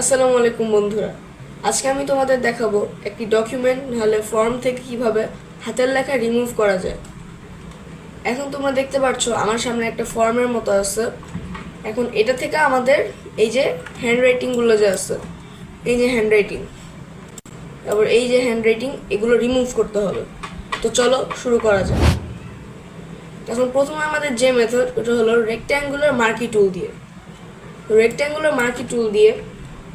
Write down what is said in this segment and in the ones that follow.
আসসালামু আলাইকুম বন্ধুরা। আজকে আমি তোমাদের দেখাবো একটি ডকুমেন্ট নাহলে ফর্ম থেকে কীভাবে হাতের লেখা রিমুভ করা যায়। এখন তোমরা দেখতে পাচ্ছ, আমার সামনে একটা ফর্মের মতো আছে। এখন এটা থেকে আমাদের এই যে হ্যান্ড রাইটিংগুলো যে আছে, এই যে হ্যান্ড রাইটিং তারপর এই যে হ্যান্ড রাইটিং এগুলো রিমুভ করতে হবে। তো চলো শুরু করা যাক। এখন প্রথমে আমাদের যে মেথড ওটা হলো রেক্ট্যাঙ্গুলার মার্কি টুল দিয়ে। রেক্ট্যাঙ্গুলার মার্কি টুল দিয়ে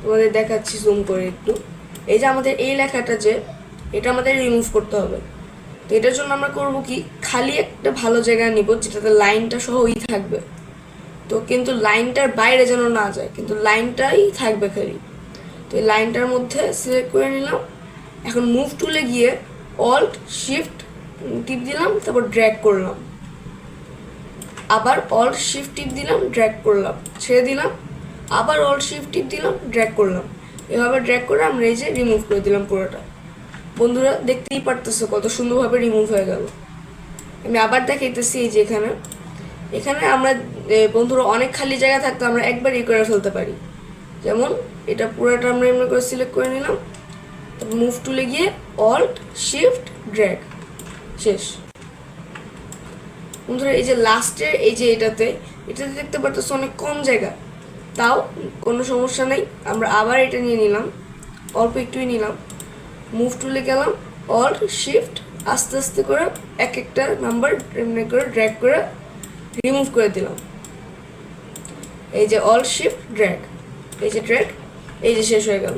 তোমাদের দেখাচ্ছি জুম করে একটু। এই যে আমাদের এই লেখাটা যে, এটা আমাদের রিমুভ করতে হবে। তো এটার জন্য আমরা করব কি, খালি একটা ভালো জায়গা নিব যেটাতে লাইনটা সহই থাকবে। তো কিন্তু লাইনটার বাইরে যেন না যায়, কিন্তু লাইনটাই থাকবে খালি। তো এই লাইনটার মধ্যে সিলেক্ট করে নিলাম। এখন মুভ টুলে গিয়ে অল্ট শিফট টিপ দিলাম, তারপর ড্র্যাগ করলাম। আবার অল্ট শিফট টিপ দিলাম ড্র্যাগ করলাম। ছেড়ে দিলাম। আবার অল্ট শিফট টিপ দিলাম ড্র্যাগ করলাম। এভাবে ড্র্যাগ করে আমরা এই যে রিমুভ করে দিলাম পুরোটা। বন্ধুরা, দেখতেই পারতেছো কত সুন্দরভাবে রিমুভ হয়ে গেল। আমি আবার দেখাইতেছি এই যে এখানে। এখানে আমরা বন্ধুরা, অনেক খালি জায়গা থাকতো আমরা একবার ই করে ফেলতে পারি। যেমন, এটা পুরোটা আমরা এমনি করে সিলেক্ট করে নিলাম। মুভ টুলে গিয়ে অল্ট শিফট ড্র্যাগ শেষ। বন্ধুরা, এই যে লাস্টের এই যে এটাতে এটাতে দেখতে পারতেছো অনেক কম জায়গা। তাও কোনো সমস্যা নেই। আমরা আবার এটা নিয়ে নিলাম। অল্প একটুই নিলাম। মুভ টুলে গেলাম। অল্ট শিফট আস্তে আস্তে করে এক একটা নাম্বার এমনি করে ড্র্যাগ করে রিমুভ করে দিলাম। এই যে অল শিফট ড্র্যাগ এই যে ড্র্যাগ এই যে শেষ হয়ে গেল।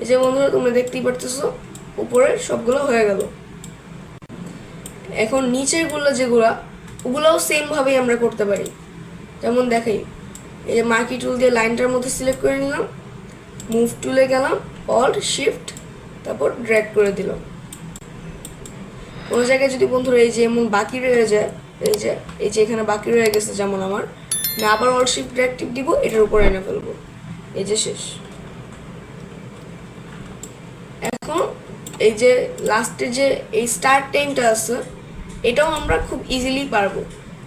এই যে বন্ধুরা, তোমরা দেখতেই পারতেছো, উপরে সবগুলো হয়ে গেল। এখন নিচেরগুলো যেগুলো, ওগুলোও সেমভাবেই আমরা করতে পারি। যেমন দেখাই এই যে মার্কি টুল দিয়ে লাইনটার মধ্যে সিলেক্ট করে নিলাম। মুভ টুলে গেলাম অল্ট শিফট তারপর ড্র্যাগ করে দিলাম। কোনো জায়গায় যদি বন্ধুরা এই যে এমন বাকি রয়ে যায়, এই যে এই যে এখানে বাকি রয়ে গেছে যেমন আমার, আমি আবার অল শিফট ড্র্যাগ টিপ দিব, এটার উপরে এনে ফেলব। এই যে শেষ। এখন এই যে লাস্টে যে এই স্টার্ট টাইমটা আছে, এটাও আমরা খুব ইজিলি পারব।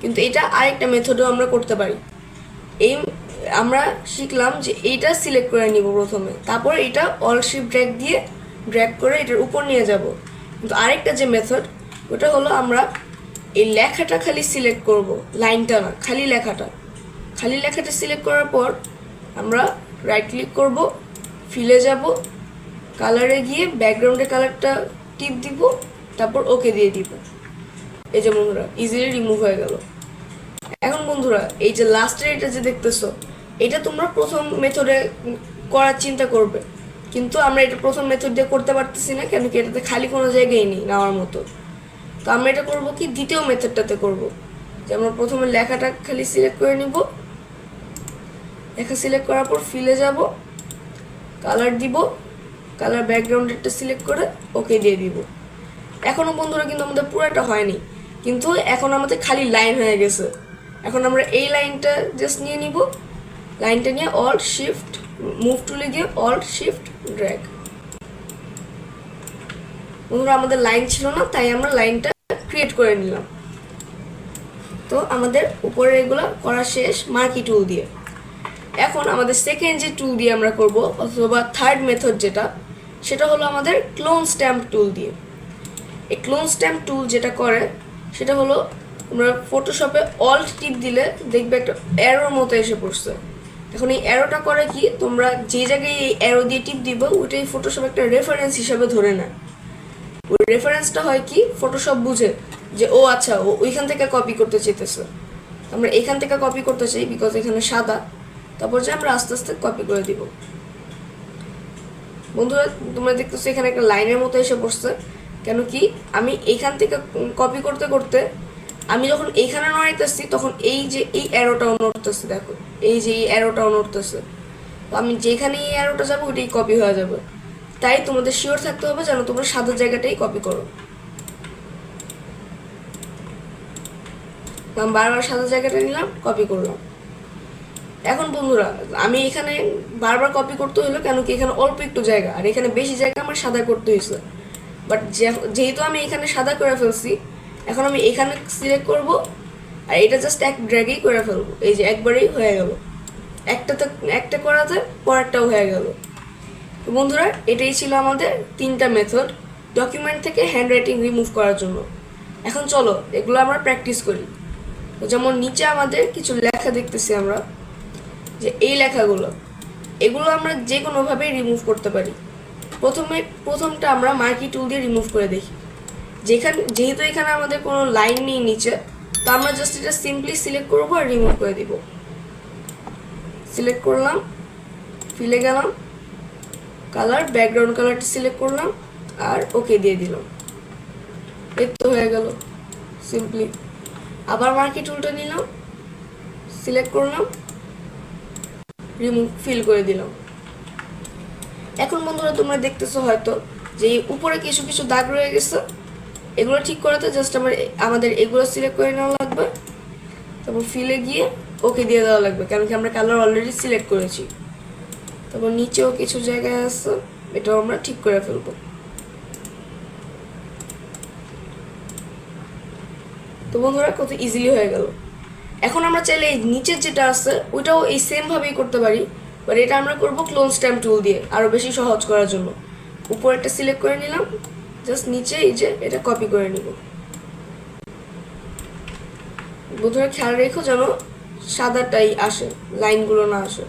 কিন্তু এটা আরেকটা মেথডও আমরা করতে পারি। এই আমরা শিখলাম যে এইটা সিলেক্ট করে নিব প্রথমে। তারপর এটা অল শিফট ড্র্যাগ দিয়ে ড্র্যাগ করে এটার উপর নিয়ে যাব। কিন্তু আরেকটা যে মেথড ওটা হলো আমরা এই লেখাটা খালি সিলেক্ট করব, লাইনটা না, খালি লেখাটা। খালি লেখাটা সিলেক্ট করার পর আমরা রাইট ক্লিক করব ফিলে যাব কালারে গিয়ে ব্যাকগ্রাউন্ডের কালারটা টিপ দিব, তারপর ওকে দিয়ে দিব। এই যে বন্ধুরা ইজিলি রিমুভ হয়ে গেল। এখন বন্ধুরা, এই যে লাস্টের এটা যে দেখতেছো, এটা তোমরা প্রথম মেথডে করার চিন্তা করবে। কিন্তু আমরা এটা প্রথম মেথড দিয়ে করতে পারতেছি না, কেন কি এটাতে খালি কোনো জায়গায় নেই নেওয়ার মতো। তো আমরা এটা করব কি, দ্বিতীয় মেথডটাতে করব। যে আমরা প্রথমে লেখাটা খালি সিলেক্ট করে নিব। লেখা সিলেক্ট করার পর ফিলে যাব কালার দিব কালার ব্যাকগ্রাউন্ডেরটা সিলেক্ট করে ওকে দিয়ে দিব। এখনও বন্ধুরা কিন্তু আমাদের পুরোটা হয়নি, কিন্তু এখন আমাদের খালি লাইন হয়ে গেছে। এখন আমরা এই লাইনটা জাস্ট নিয়ে নিব। লাইনটা নিয়ে অল্ট শিফট মুভ টুলে গিয়ে অল্ট শিফট ড্র্যাগ বন্ধুরা, আমাদের লাইন ছিল না, তাই আমরা লাইনটা ক্রিয়েট করে নিলাম। তো আমাদের উপরে এগুলো করা শেষ মার্কি টুল দিয়ে। এখন আমাদের সেকেন্ড যে টুল দিয়ে আমরা করব, অথবা থার্ড মেথড যেটা, সেটা হলো আমাদের ক্লোন স্ট্যাম্প টুল দিয়ে। এই ক্লোন স্ট্যাম্প টুল যেটা করে, সেটা হলো তোমরা ফটোশপে অল্ট টিপ দিলে দেখবে একটা অ্যারোর মতো এসে পড়ছে। এখন এই অ্যারোটা করে কি? তোমরা যে জায়গায় এই অ্যারো দিয়ে টিপ দিব, ওইটাই ফটোশপ একটা রেফারেন্স হিসাবে ধরে নেয়। ওই রেফারেন্সটা হয় কি? ফটোশপ বুঝে যে, ও আচ্ছা ও ওইখান থেকে কপি করতে চেতেছে আমরা এখান থেকে কপি করতে চাই বিকজ এখানে সাদা। তারপর যে আমরা আস্তে আস্তে কপি করে দিব। বন্ধুরা, তোমরা দেখতেছো এখানে একটা লাইনের মতো এসে পড়ছে। কেন কি? আমি এখান থেকে কপি করতে করতে আমি যখন এইখানে নড়াইতেছি, তখন এই যে এই অ্যারোটাও নড়তেছে দেখো, এই যে এই অ্যারোটাও নড়তেছে তো আমি যেখানে এই অ্যারোটা যাব, ওইটাই কপি হয়ে যাবে। তাই তোমাদের শিওর থাকতে হবে যেন তোমরা সাদা জায়গাটাই কপি করো। আমি বারবার সাদা জায়গাটা নিলাম কপি করলাম। এখন বন্ধুরা, আমি এখানে বারবার কপি করতে হলো কেন কি এখানে অল্প একটু জায়গা, আর এখানে বেশি জায়গা আমার সাদা করতে হয়েছে বাট যেহেতু আমি এখানে সাদা করে ফেলছি এখন আমি এখানে সিলেক্ট করব, আর এটা জাস্ট এক ড্র্যাগেই করে ফেলব। এই যে একবারেই হয়ে গেল। একটাতে, একটা করাতে পরেরটাও হয়ে গেল। তো বন্ধুরা, এটাই ছিল আমাদের তিনটা মেথড ডকুমেন্ট থেকে হ্যান্ড রাইটিং রিমুভ করার জন্য। এখন চলো, এগুলো আমরা প্র্যাকটিস করি। যেমন নিচে আমাদের কিছু লেখা দেখতেছি আমরা, যে এই লেখাগুলো, এগুলো আমরা যে কোনোভাবেই রিমুভ করতে পারি। প্রথমে, প্রথমটা আমরা মার্কি টুল দিয়ে রিমুভ করে দেখি। যেখানে যেহেতু এখানে আমাদের কোনো লাইন নেই নিচে, তো আমরা জাস্ট এটা সিম্পলি সিলেক্ট করব আর রিমুভ করে দিব। সিলেক্ট করলাম, ফিলে গেলাম কালার ব্যাকগ্রাউন্ড কালারটা সিলেক্ট করলাম, আর ওকে দিয়ে দিলাম। এই তো হয়ে গেল সিম্পলি আবার মার্কি টুলটা নিলাম সিলেক্ট করলাম রিমুভ ফিল করে দিলাম। এখন বন্ধুরা তোমরা দেখতেছো হয়তো যে উপরে কিছু কিছু দাগ রয়ে গেছে এগুলো ঠিক করাতে জাস্ট আমার আমাদের এগুলো সিলেক্ট করে নেওয়া লাগবে। তারপর ফিলে গিয়ে ওকে দিয়ে দেওয়া লাগবে কারণ কি আমরা কালার অলরেডি সিলেক্ট করেছি। তারপর নিচেও কিছু জায়গায় আছে, এটাও আমরা ঠিক করে ফেলব। তো বন্ধুরা, কত ইজিলি হয়ে গেল। এখন আমরা চাইলে এই নিচের যেটা আছে, ওইটাও এই সেম ভাবেই করতে পারি বাট এটা আমরা করব ক্লোন স্ট্যাম্প টুল দিয়ে আরও বেশি সহজ করার জন্য। উপরেরটা সিলেক্ট করে নিলাম। জাস্ট নিচে এই যে এটা কপি করে নিব। বন্ধুরা, খেয়াল রেখো যেন সাদাটাই আসে, লাইনগুলো না আসে।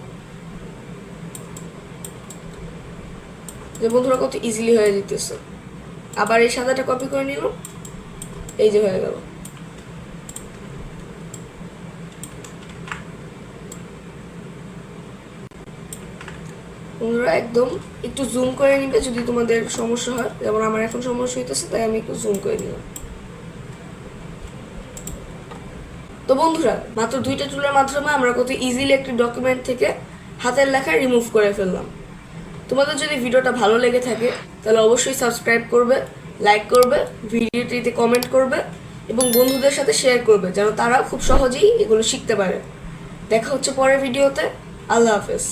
যে বন্ধুরা, কত ইজিলি হয়ে যেতেছে। আবার এই সাদাটা কপি করে নিল এই যে হয়ে গেল। বন্ধুরা একদম একটু জুম করে নিবে যদি তোমাদের সমস্যা হয়। যেমন আমার এখন সমস্যা হইতেছে, তাই আমি একটু জুম করে নিলাম। তো বন্ধুরা, মাত্র দুইটা টুলের মাধ্যমে আমরা কত ইজিলি একটি ডকুমেন্ট থেকে হাতের লেখা রিমুভ করে ফেললাম। তোমাদের যদি ভিডিওটা ভালো লেগে থাকে, তাহলে অবশ্যই সাবস্ক্রাইব করবে লাইক করবে, ভিডিওটিতে কমেন্ট করবে, এবং বন্ধুদের সাথে শেয়ার করবে, যেন তারা খুব সহজেই এগুলো শিখতে পারে। দেখা হচ্ছে পরের ভিডিওতে। আল্লাহ হাফেজ।